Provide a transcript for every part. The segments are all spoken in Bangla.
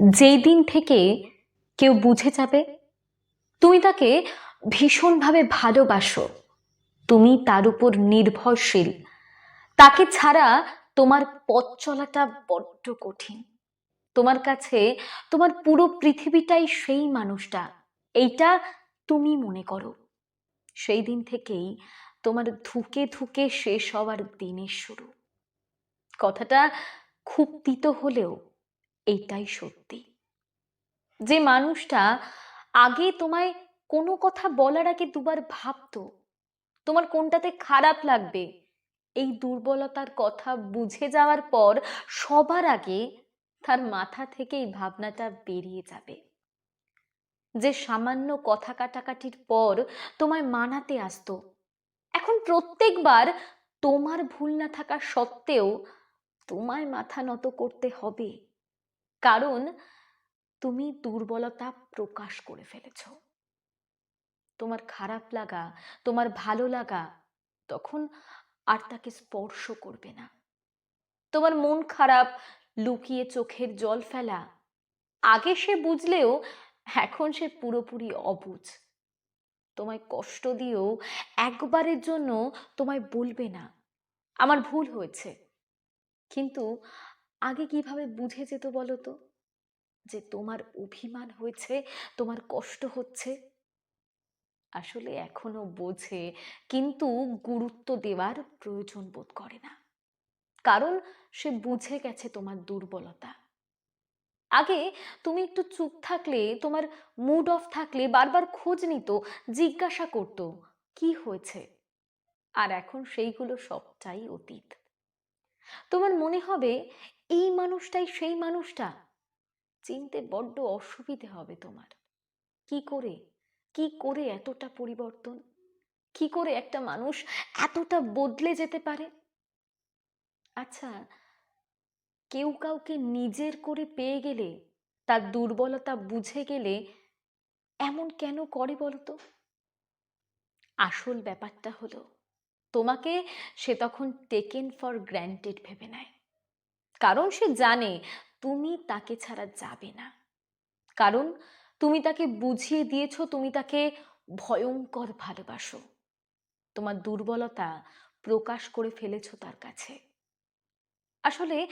যেই দিন থেকে কেউ বুঝে যাবে, তুমি তাকে ভীষণভাবে ভালোবাসো। তুমি তার উপর নির্ভরশীল। তাকে ছাড়া তোমার পথ চলাটা বড্ড কঠিন। তোমার কাছে, তোমার পুরো পৃথিবীটাই সেই মানুষটা। এইটা তুমি মনে করো। সেই দিন থেকেই তোমার ধুকে ধুকে শেষ হওয়ার দিনের শুরু। কথাটা খুব তিতো হলেও এইটাই সত্যি। যে মানুষটা আগে তোমায় কোনো কথা বলার আগে দুবার ভাবতো, তোমার কোনটাতে খারাপ লাগবে, এই দুর্বলতার কথা বুঝে যাওয়ার পর সবার আগে তার মাথা থেকে এই ভাবনাটা বেরিয়ে যাবে। যে সামান্য কথা কাটাকাটির পর তোমায় মানাতে আসতো। এখন প্রত্যেকবার তোমার ভুল না থাকা সত্ত্বেও তোমায় মাথা নত করতে হবে। কারণ তুমি দুর্বলতা প্রকাশ করে ফেলেছ। তোমার খারাপ লাগা, তোমার ভালো লাগা তখন আর তাকে স্পর্শ করবে না। তোমার মন খারাপ, লুকিয়ে চোখের জল ফেলা, আগে সে বুঝলেও এখন সে পুরোপুরি অবুঝ। তোমায় কষ্ট দিয়েও একবারের জন্য তোমায় বলবে না, আমার ভুল হয়েছে। কিন্তু আগে কীভাবে বুঝে যেত বলো তো যে তোমার অভিমান হয়েছে, তোমার কষ্ট হচ্ছে। আসলে এখনও বোঝে, কিন্তু গুরুত্ব দেওয়ার প্রয়োজন বোধ করে না। কারণ সে বুঝে গেছে তোমার দুর্বলতা। আগে তুমি একটু চুপ থাকলে, তোমার মুড অফ থাকলে, বারবার খোঁজ নিত, জিজ্ঞাসা করত, কি হয়েছে? আর এখন সেইগুলো সবটাই অতীত। তোমার মনে হবে এই মানুষটাই সেই মানুষটা? চিনতে বড্ড অসুবিধে হবে তোমার। কি করে? কি করে এতটা পরিবর্তন? কি করে একটা মানুষ এতটা বদলে যেতে পারে? আচ্ছা কেউ কাউকে নিজের করে পেয়ে গেলে, তার দুর্বলতা বুঝে গেলে এমন কেন করে বলতো? আসল ব্যাপারটা হলো, তোমাকে সে তখন টেকেন ফর গ্র্যান্টেড ভেবে নেয়। কারণ সে জানে তুমি তাকে ছাড়া যাবে না। কারণ তুমি তাকে বুঝিয়ে দিয়েছ, তুমি তাকে ভয়ঙ্কর ভালোবাসো। তোমার দুর্বলতা প্রকাশ করে ফেলেছ তার কাছে। আসলে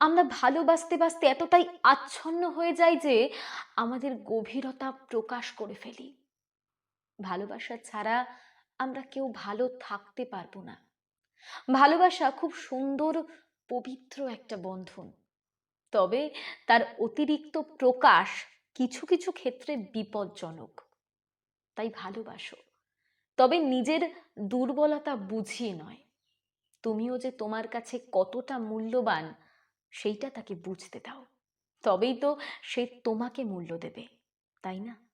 আমরা ভালোবাসতে, বাসতে এতটাই আচ্ছন্ন হয়ে যাই যে আমাদের গভীরতা প্রকাশ করে ফেলি। ভালোবাসা ছাড়া আমরা কেউ ভালো থাকতে পারব না। ভালোবাসা খুব সুন্দর পবিত্র একটা বন্ধন। তবে তার অতিরিক্ত প্রকাশ কিছু কিছু ক্ষেত্রে বিপজ্জনক। তাই ভালোবাসো। তবে নিজের দুর্বলতা বুঝিয়ে নয়। তুমিও যে তোমার কাছে কতটা মূল্যবান, সেইটা তাকে বুঝতে দাও। তবেই তো সে তোমাকে মূল্য দেবে, তাই না?